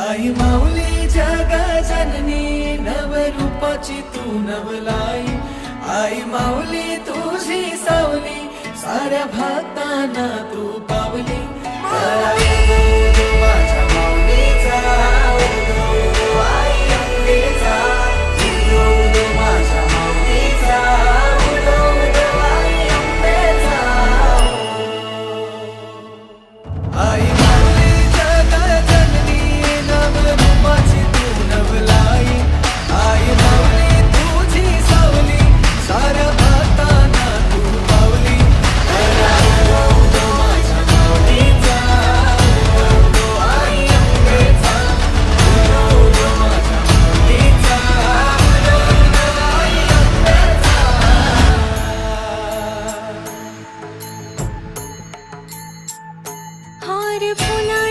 आई माऊली जग जननी नवरूपाची तू नवलाई. आई माऊली तुझी सावली साऱ्या भक्तांना तू আমার ভোলা